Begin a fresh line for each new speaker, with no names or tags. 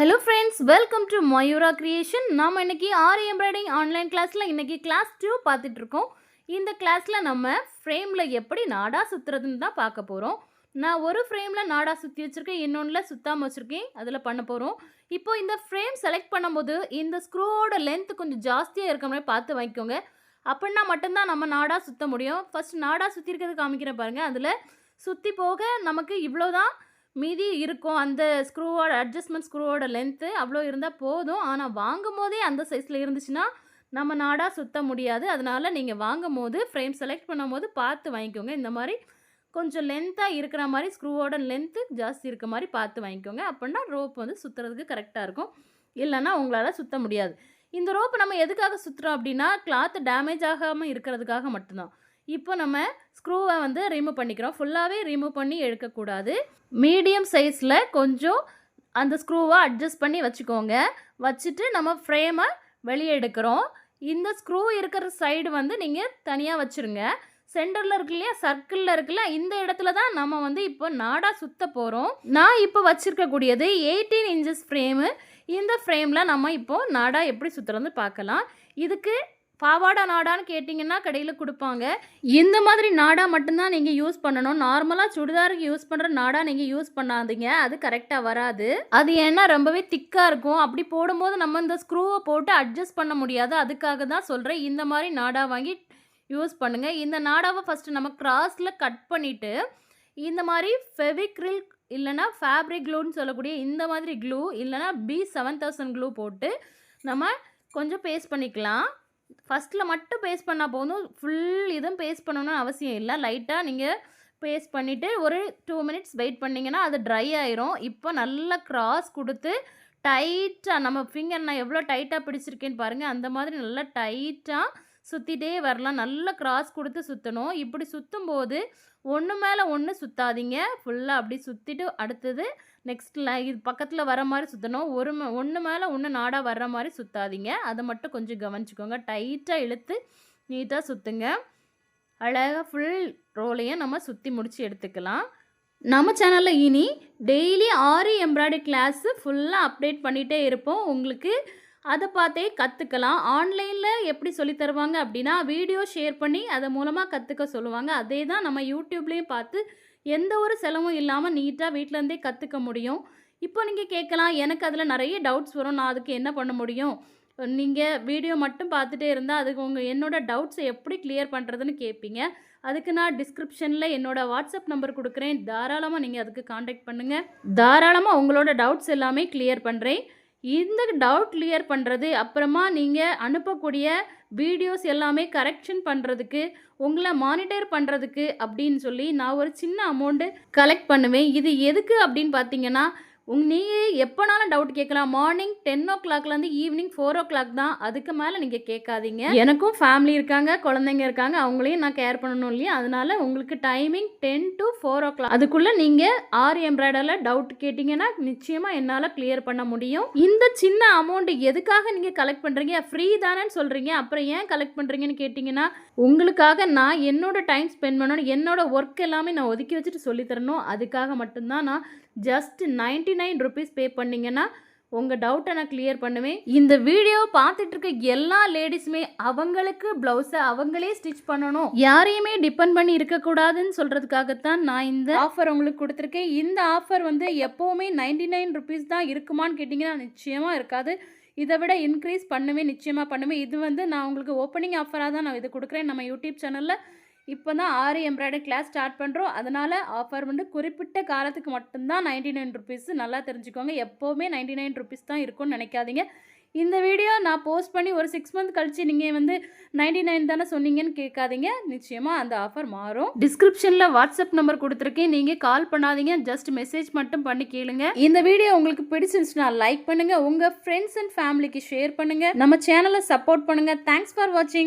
Hello friends welcome to Mayura creation நாம் இன்றைக்கி ஆரி embroidering online கிளாஸில் இன்றைக்கி கிளாஸ் டூ பார்த்துட்ருக்கோம் இந்த கிளாஸில் நம்ம ஃப்ரேமில் எப்படி நாடா சுற்றுறதுன்னு தான் பார்க்க போகிறோம் நான் ஒரு ஃப்ரேமில் நாடா சுற்றி வச்சுருக்கேன் இன்னொன்றில் சுத்தாமல் வச்சுருக்கேன் அதில் பண்ண போகிறோம் இப்போ இந்த ஃப்ரேம் செலக்ட் பண்ணும்போது இந்த ஸ்க்ரூவோட லென்த் கொஞ்சம் ஜாஸ்தியாக இருக்க மாதிரி பார்த்து வாங்கிக்கோங்க. அப்படின்னா மட்டும்தான் நம்ம நாடா சுற்ற முடியும். ஃபஸ்ட் நாடா சுற்றி இருக்கிறது காமிக்கிறேன் பாருங்கள் அதில் சுற்றி போக நமக்கு இவ்வளோ தான் மீதி இருக்கும் அந்த ஸ்க்ரூவோட அட்ஜஸ்ட்மெண்ட் ஸ்க்ரூவோட லென்த்து அவ்வளோ இருந்தால் போதும். ஆனால் வாங்கும் போதே அந்த சைஸில் இருந்துச்சுன்னா நம்ம நாடாக சுத்த முடியாது. அதனால் நீங்கள் வாங்கும் போது ஃப்ரேம் செலக்ட் பண்ணும்போது பார்த்து வாங்கிக்கோங்க. இந்த மாதிரி கொஞ்சம் லென்த்தாக இருக்கிற மாதிரி ஸ்க்ரூவோட லென்த்து ஜாஸ்தி இருக்க மாதிரி பார்த்து வாங்கிக்கோங்க. அப்படின்னா ரோப் வந்து சுற்றுறதுக்கு கரெக்டாக இருக்கும். இல்லைன்னா உங்களால் சுற்ற முடியாது. இந்த ரோப்பு நம்ம எதுக்காக சுற்றுறோம் அப்படின்னா கிளாத்து டேமேஜ் ஆகாமல் இருக்கிறதுக்காக மட்டும்தான். இப்போ நம்ம ஸ்க்ரூவை வந்து ரிமூவ் பண்ணிக்கிறோம். ஃபுல்லாகவே ரிமூவ் பண்ணி எடுக்கக்கூடாது. மீடியம் சைஸில் கொஞ்சம் அந்த ஸ்க்ரூவை அட்ஜஸ்ட் பண்ணி வச்சுக்கோங்க. வச்சுட்டு நம்ம ஃப்ரேமை வெளியே எடுக்கிறோம். இந்த ஸ்க்ரூ இருக்கிற சைடு வந்து நீங்கள் தனியாக வச்சுருங்க. சென்டரில் இருக்கு இல்லையா? சர்க்கிளில் இருக்குல்ல இந்த இடத்துல தான் நம்ம வந்து இப்போ நாடாக சுத்த போகிறோம் நான் இப்போ வச்சுருக்கக்கூடியது எயிட்டீன் இன்ச்சஸ் ஃப்ரேமு இந்த ஃப்ரேமில் நம்ம இப்போது நாடாக எப்படி சுற்றுறது பார்க்கலாம். இதுக்கு பாவாடா நாடான்னு கேட்டிங்கன்னா கடையில் கொடுப்பாங்க. இந்த மாதிரி நாடா மட்டும்தான் நீங்கள் யூஸ் பண்ணணும். நார்மலாக சுடிதாருக்கு யூஸ் பண்ணுற நாடா நீங்கள் யூஸ் பண்ணாதீங்க. அது கரெக்டாக வராது. அது ஏன்னா ரொம்பவே திக்காக இருக்கும். அப்படி போடும்போது நம்ம இந்த ஸ்க்ரூவை போட்டு அட்ஜஸ்ட் பண்ண முடியாது. அதுக்காக தான் சொல்கிறேன் இந்த மாதிரி நாடா வாங்கி யூஸ் பண்ணுங்கள் இந்த நாடாவை ஃபஸ்ட்டு நம்ம கிராஸில் கட் பண்ணிவிட்டு இந்த மாதிரி ஃபெவிக்ரில் இல்லைனா ஃபேப்ரிக் க்ளூன்னு சொல்லக்கூடிய இந்த மாதிரி க்ளூ இல்லைனா பி செவன் தௌசண்ட் க்ளூ போட்டு நம்ம கொஞ்சம் பேஸ்ட் பண்ணிக்கலாம். ஃபஸ்ட்டில் மட்டும் பேஸ்ட் பண்ணால் போதும். ஃபுல் இதுவும் பேஸ்ட் பண்ணணும்னு அவசியம் இல்லை. லைட்டாக நீங்கள் பேஸ்ட் பண்ணிவிட்டு ஒரு டூ மினிட்ஸ் வெயிட் பண்ணிங்கன்னா அது ட்ரை ஆயிரும். இப்போ நல்லா க்ராஸ் கொடுத்து டைட்டாக நம்ம ஃபிங்கர் நான் எவ்வளோ டைட்டாக பிடிச்சிருக்கேன்னு பாருங்கள் அந்த மாதிரி நல்லா டைட்டாக சுற்றிட்டே வரலாம். நல்லா கிராஸ் கொடுத்து சுற்றணும் இப்படி சுற்றும் போது ஒன்று மேலே ஒன்று சுற்றாதீங்க ஃபுல்லாக அப்படி சுற்றிட்டு அடுத்தது நெக்ஸ்ட்டில் இது பக்கத்தில் வர மாதிரி சுற்றணும் ஒரு ஒன்று மேலே ஒன்று நாடாக வர்ற மாதிரி சுற்றாதீங்க அதை மட்டும் கொஞ்சம் கவனிச்சுக்கோங்க. டைட்டாக இழுத்து நீட்டாக சுற்றுங்க அழகாக ஃபுல் ரோலையும் நம்ம சுற்றி முடித்து எடுத்துக்கலாம். நம்ம சேனலில் இனி டெய்லி ஆரி எம்ப்ராய்டரி கிளாஸு ஃபுல்லாக அப்டேட் பண்ணிகிட்டே இருப்போம். உங்களுக்கு அதை பார்த்தே கற்றுக்கலாம் ஆன்லைனில் எப்படி சொல்லி தருவாங்க அப்படின்னா வீடியோ ஷேர் பண்ணி அதை மூலமாக கற்றுக்க சொல்லுவாங்க. அதே தான் நம்ம யூடியூப்லேயும் பார்த்து எந்த ஒரு செலவும் இல்லாமல் நீட்டாக வீட்டிலேருந்தே கற்றுக்க முடியும். இப்போ நீங்கள் கேட்கலாம் எனக்கு அதில் நிறைய டவுட்ஸ் வரும். நான் அதுக்கு என்ன பண்ண முடியும்? நீங்கள் வீடியோ மட்டும் பார்த்துட்டே இருந்தால் அதுக்கு உங்கள் என்னோடய டவுட்ஸை எப்படி கிளியர் பண்ணுறதுன்னு கேட்பீங்க அதுக்கு நான் டிஸ்கிரிப்ஷனில் என்னோடய வாட்ஸ்அப் நம்பர் கொடுக்குறேன். தாராளமாக நீங்கள் அதுக்கு காண்டாக்ட் பண்ணுங்கள் தாராளமாக உங்களோட டவுட்ஸ் எல்லாமே கிளியர் பண்ணுறேன் இந்த டவுட் கிளியர் பண்ணுறது அப்புறமா நீங்கள் அனுப்பக்கூடிய வீடியோஸ் எல்லாமே கரெக்ஷன் பண்ணுறதுக்கு உங்களை மானிட்டர் பண்ணுறதுக்கு அப்படின்னு சொல்லி நான் ஒரு சின்ன அமௌண்ட்டு கலெக்ட் பண்ணுவேன். இது எதுக்கு அப்படின்னு பார்த்தீங்கன்னா உங் நீங்கள் எப்போனாலும் டவுட் கேட்கலாம். மார்னிங் டென் ஓ கிளாக்லேருந்து ஈவினிங் ஃபோர் ஓ கிளாக் தான். அதுக்கு மேலே நீங்கள் கேட்காதீங்க. எனக்கும் ஃபேமிலி இருக்காங்க குழந்தைங்க இருக்காங்க. அவங்களையும் நான் கேர் பண்ணணும் இல்லையா? அதனால உங்களுக்கு timing ten to four o'clock அதுக்குள்ளே நீங்கள் ஆறு எம்ப்ராய்டரில் டவுட் கேட்டிங்கன்னா நிச்சயமாக என்னால் கிளியர் பண்ண முடியும். இந்த சின்ன அமௌண்ட் எதுக்காக நீங்கள் கலெக்ட் பண்ணுறீங்க ஃப்ரீ தானேன்னு சொல்கிறீங்க அப்புறம் ஏன் கலெக்ட் பண்ணுறீங்கன்னு கேட்டிங்கன்னா உங்களுக்காக நான் என்னோட டைம் ஸ்பெண்ட் பண்ணணும் என்னோட ஒர்க் எல்லாமே நான் ஒதுக்கி வச்சுட்டு சொல்லித்தரணும். அதுக்காக மட்டும்தான் நான் just ninety nine rupees pay பண்ணிங்கன்னா உங்கள் டவுட்டை நான் கிளியர் பண்ணுவேன். இந்த வீடியோ பார்த்துட்டு இருக்க எல்லா லேடிஸுமே அவங்களுக்கு ப்ளவுஸை அவங்களே ஸ்டிச் பண்ணணும். யாரையுமே டிபெண்ட் பண்ணி இருக்கக்கூடாதுன்னு சொல்கிறதுக்காகத்தான் நான் இந்த ஆஃபர் உங்களுக்கு கொடுத்துருக்கேன். இந்த ஆஃபர் வந்து எப்போவுமே நைன்டி நைன் ருபீஸ் தான் இருக்குமான்னு கேட்டிங்கன்னா நிச்சயமாக இருக்காது. இதை விட இன்க்ரீஸ் பண்ணுவேன் நிச்சயமாக பண்ணுவேன். இது வந்து நான் உங்களுக்கு ஓப்பனிங் ஆஃபராக தான் நான் இது கொடுக்குறேன். நம்ம யூடியூப் சேனலில் இப்போ தான் ஆரி எம்ப்ராய்டரி கிளாஸ் ஸ்டார்ட் பண்ணுறோம் அதனால் ஆஃபர் வந்து குறிப்பிட்ட காலத்துக்கு மட்டும்தான் நைன்டி நைன் ருபீஸ் நல்லா தெரிஞ்சுக்கோங்க. எப்போவுமே நைன்டி நைன் ருபீஸ் தான் இருக்கும்னு நினைக்காதீங்க. இந்த வீடியோ நான் போஸ்ட் பண்ணி ஒரு சிக்ஸ் மந்த் கழிச்சு நீங்கள் வந்து நைன்டி நைன் தானே சொன்னீங்கன்னு கேட்காதீங்க. நிச்சயமாக அந்த ஆஃபர் மாறும். டிஸ்கிரிப்ஷனில் வாட்ஸ்அப் நம்பர் கொடுத்துருக்கேன். நீங்கள் கால் பண்ணாதீங்க. ஜஸ்ட் மெசேஜ் மட்டும் பண்ணி கேளுங்க. இந்த வீடியோ உங்களுக்கு பிடிச்சிருந்துச்சுன்னா லைக் பண்ணுங்கள் உங்கள் ஃப்ரெண்ட்ஸ் அண்ட் ஃபேமிலிக்கு ஷேர் பண்ணுங்கள் நம்ம சேனலை சப்போர்ட் பண்ணுங்கள் தேங்க்ஸ் ஃபார் வாட்சிங்